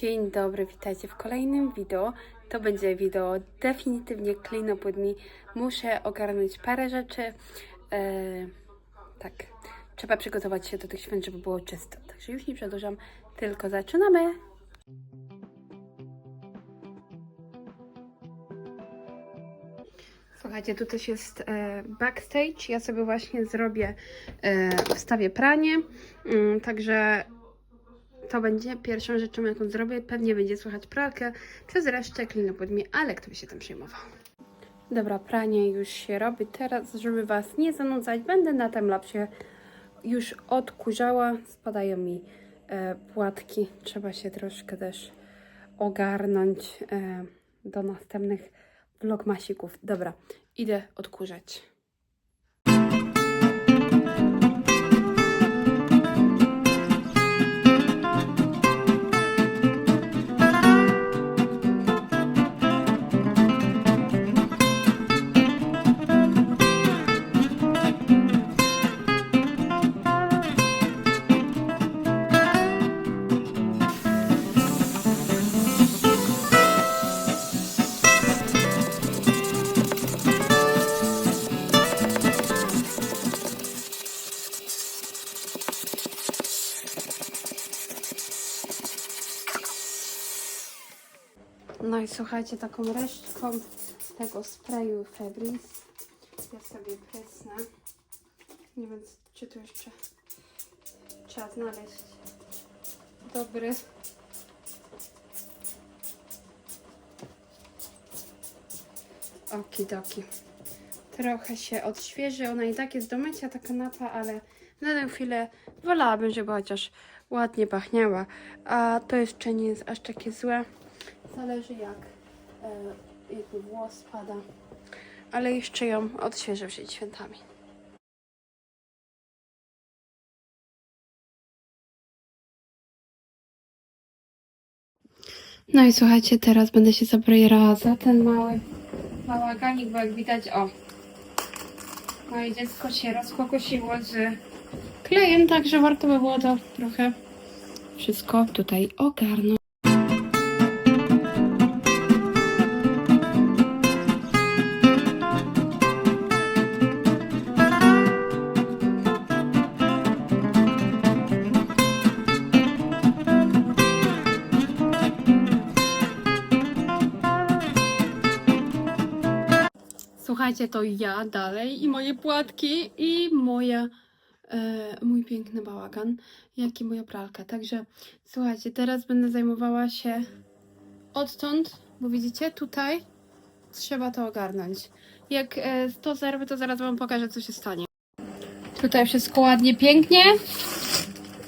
Dzień dobry, witajcie w kolejnym wideo. To będzie wideo definitywnie me. Muszę ogarnąć parę rzeczy. Eee, tak, trzeba przygotować się do tych świąt, żeby było czysto. Także już nie przedłużam, tylko zaczynamy. Słuchajcie, tu też jest e, backstage. Ja sobie właśnie zrobię, e, wstawię pranie. Mm, także to będzie pierwszą rzeczą, jaką zrobię. Pewnie będzie słychać pralkę przez resztę klinu pod mnie, ale kto by się tym przejmował. Dobra, pranie już się robi. Teraz, żeby Was nie zanudzać, będę na timelapsie już odkurzała. Spadają mi e, płatki. Trzeba się troszkę też ogarnąć e, do następnych vlogmasików. Dobra, idę odkurzać. I słuchajcie, taką resztką tego sprayu Febris ja sobie prysnę. Nie wiem, czy tu jeszcze trzeba znaleźć dobry. Okidoki. Trochę się odświeży. Ona i tak jest do mycia, ta kanapa, ale na tę chwilę wolałabym, żeby chociaż ładnie pachniała. A to jeszcze nie jest aż takie złe. Zależy jak e, jakby włos spada. Ale jeszcze ją odświeżę przed świętami. No i słuchajcie, teraz będę się zabierała za ten mały bałaganik, bo jak widać, o, moje dziecko się rozkokosiło z klejem, także warto by było to trochę wszystko tutaj ogarnąć. To ja dalej i moje płatki i moja, e, mój piękny bałagan, jak i moja pralka. Także słuchajcie, teraz będę zajmowała się odtąd, bo widzicie, tutaj trzeba to ogarnąć. Jak e, to zerwę, to zaraz wam pokażę, co się stanie. Tutaj wszystko ładnie, pięknie,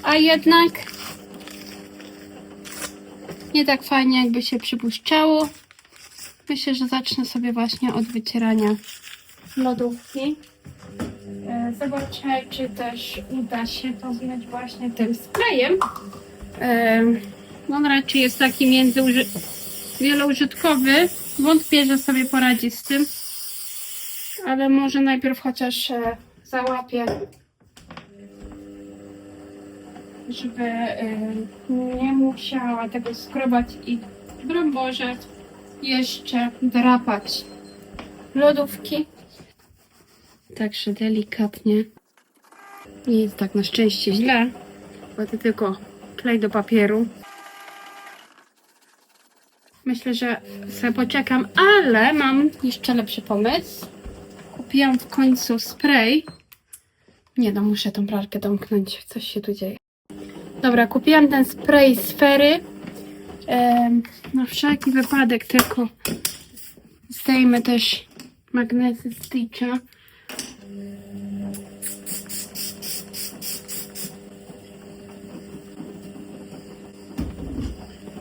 a jednak nie tak fajnie, jakby się przypuszczało. Myślę, że zacznę sobie właśnie od wycierania lodówki. E, Zobaczę, czy też uda się to zmyć właśnie tym sprayem. E, On raczej jest taki międzyuży... wieloużytkowy. Wątpię, że sobie poradzi z tym. Ale może najpierw chociaż e, załapię, żeby nie musiała tego skrobać i broń Boże jeszcze drapać lodówki. Także delikatnie. Nie jest tak na szczęście źle, bo to tylko klej do papieru. Myślę, że sobie poczekam, ale mam jeszcze lepszy pomysł. Kupiłam w końcu spray. Nie no, muszę tą pralkę domknąć. Coś się tu dzieje. Dobra, kupiłam ten spray sfery. Na wszelki wypadek tylko zdejmę też magnesy Stitcha.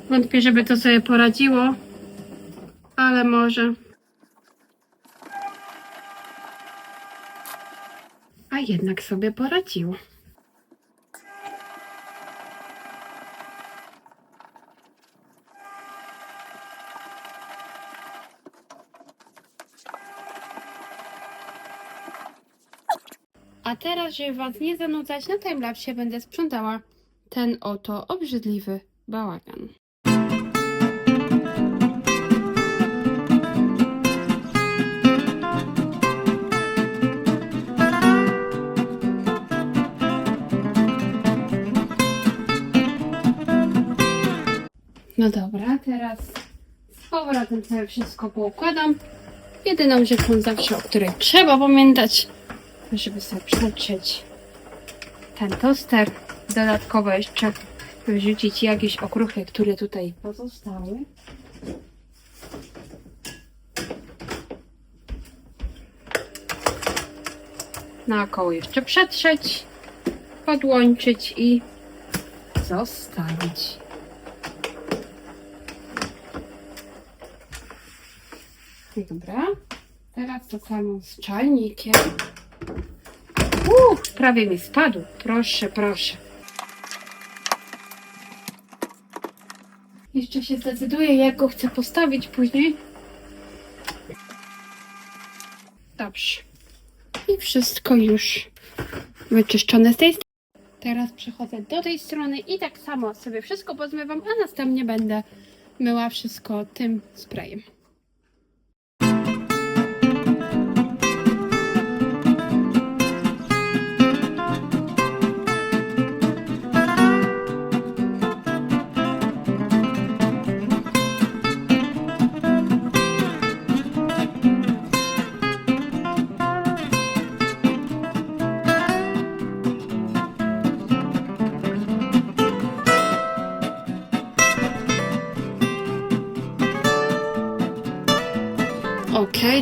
Wątpię, żeby to sobie poradziło, ale może. A jednak sobie poradziło. razie Was nie zanudzać, na timelapsie będę sprzątała ten oto obrzydliwy bałagan. No dobra, teraz z powrotem sobie wszystko poukładam. Jedyną rzeczą zawsze, o której trzeba pamiętać, żeby sobie przetrzeć ten toster. Dodatkowo jeszcze wyrzucić jakieś okruchy, które tutaj pozostały. Naokoło jeszcze przetrzeć, podłączyć i zostawić. Dobra. Teraz to samo z czajnikiem. Prawie mi spadł. Proszę, proszę. Jeszcze się zdecyduję, jak go chcę postawić później. Dobrze. I wszystko już wyczyszczone z tej strony. Teraz przechodzę do tej strony i tak samo sobie wszystko pozmywam, a następnie będę myła wszystko tym sprayem.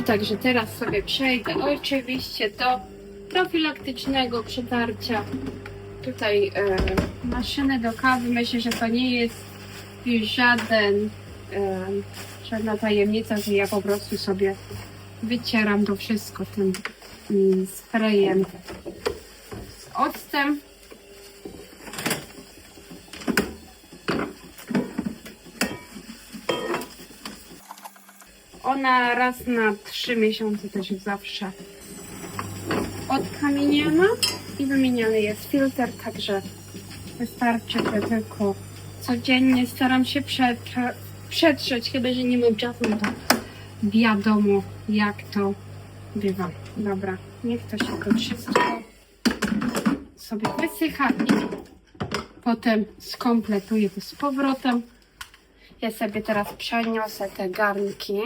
Także teraz sobie przejdę oczywiście do profilaktycznego przetarcia. Tutaj e, maszyny do kawy. Myślę, że to nie jest żaden, e, żadna tajemnica, że ja po prostu sobie wycieram to wszystko tym sprayem z octem. Ona raz na trzy miesiące też jest zawsze odkamieniana i wymieniany jest filtr, także wystarczy, że tylko codziennie staram się przetrze- przetrzeć, chyba że nie mam czasu, no to wiadomo jak to bywa. Dobra, niech to się to wszystko sobie wysycha i potem skompletuję to z powrotem. Ja sobie teraz przeniosę te garnki.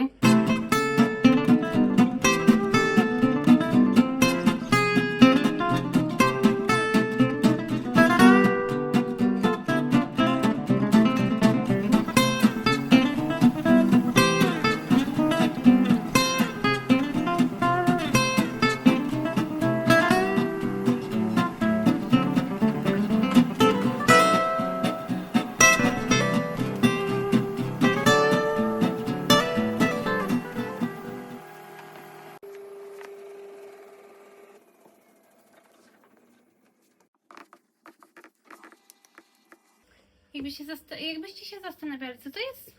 Jakby się jakbyście się zastanawiali, co to jest?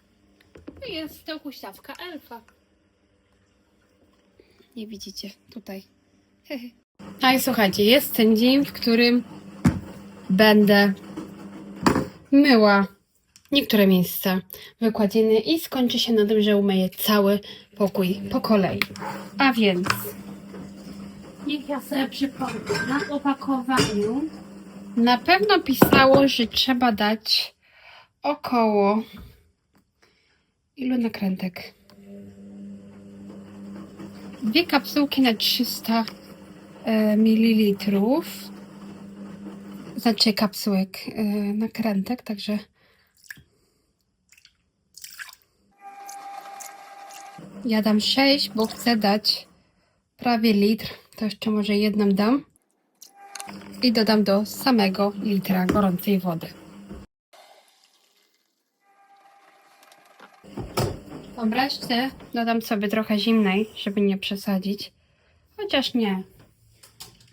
To jest to huśtawka elfa. Nie widzicie, tutaj. A i słuchajcie, jest ten dzień, w którym będę myła niektóre miejsca wykładziny i skończy się na tym, że umyję cały pokój po kolei. A więc niech ja sobie przypomnę na opakowaniu na pewno pisało, że trzeba dać około ilu nakrętek? Dwie kapsułki na 300 e, ml. Znaczy kapsułek e, nakrętek, także ja dam 6, bo chcę dać prawie litr. To jeszcze może jedną dam i dodam do samego litra gorącej wody. Tą dodam sobie trochę zimnej, żeby nie przesadzić. Chociaż nie.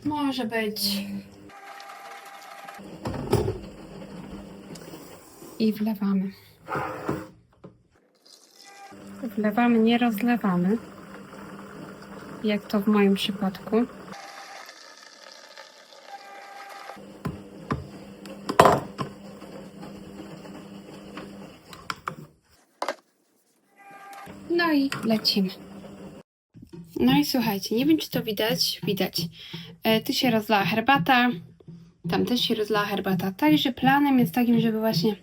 Może być. I wlewamy. Wlewamy, nie rozlewamy. Jak to w moim przypadku. No i lecimy. No i słuchajcie, nie wiem czy to widać, widać. E, tu się rozlała herbata, tam też się rozlała herbata. Także planem jest takim, żeby właśnie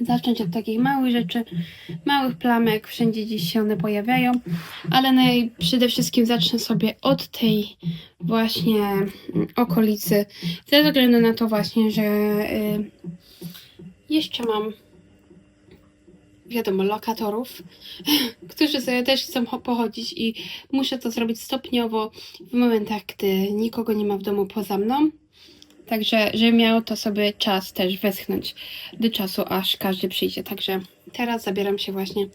zacząć od takich małych rzeczy, małych plamek, wszędzie gdzieś się one pojawiają, ale naj, przede wszystkim zacznę sobie od tej właśnie mm, okolicy, ze względu na to właśnie, że y, jeszcze mam wiadomo, lokatorów, którzy sobie też chcą cho- pochodzić i muszę to zrobić stopniowo w momentach, gdy nikogo nie ma w domu poza mną. Także, żeby miało to sobie czas też westchnąć do czasu, aż każdy przyjdzie. Także teraz zabieram się właśnie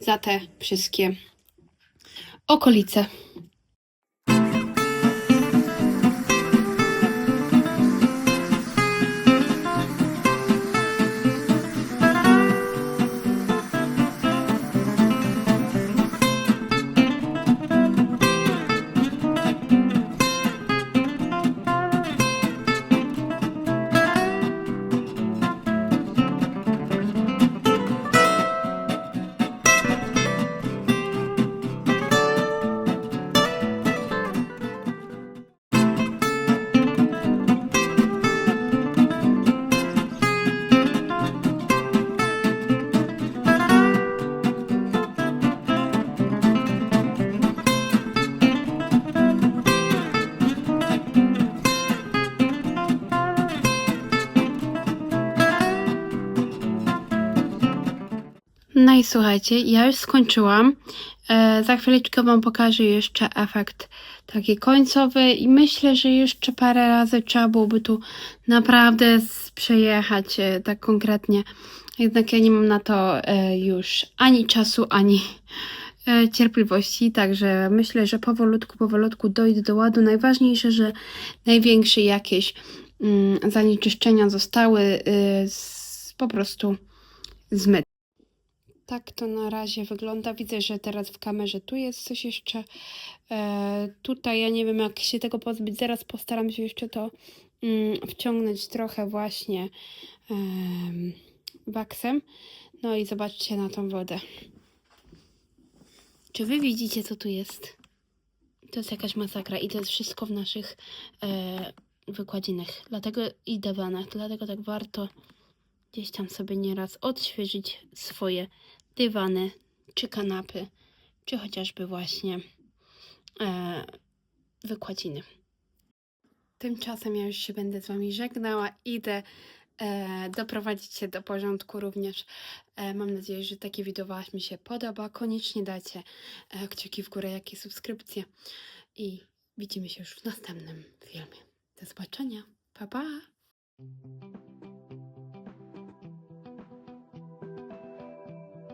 za te wszystkie okolice. No i słuchajcie, ja już skończyłam. E, za chwileczkę Wam pokażę jeszcze efekt taki końcowy i myślę, że jeszcze parę razy trzeba byłoby tu naprawdę przejechać e, tak konkretnie. Jednak ja nie mam na to e, już ani czasu, ani e, cierpliwości, także myślę, że powolutku, powolutku dojdę do ładu. Najważniejsze, że największe jakieś mm, zanieczyszczenia zostały y, z, po prostu zmyte. Tak to na razie wygląda. Widzę, że teraz w kamerze tu jest coś jeszcze. E, tutaj ja nie wiem, jak się tego pozbyć. Zaraz postaram się jeszcze to mm, wciągnąć trochę właśnie em, waksem. No i zobaczcie na tą wodę. Czy wy widzicie, co tu jest? To jest jakaś masakra i to jest wszystko w naszych e, wykładzinach. Dlatego i dywanach. Dlatego tak warto gdzieś tam sobie nieraz odświeżyć swoje dywany, czy kanapy, czy chociażby właśnie e, wykładziny. Tymczasem ja już się będę z Wami żegnała. Idę e, doprowadzić się do porządku również. E, mam nadzieję, że takie wideo mi się podoba. Koniecznie dajcie e, kciuki w górę, jak i subskrypcje. I widzimy się już w następnym filmie. Do zobaczenia. Pa, pa!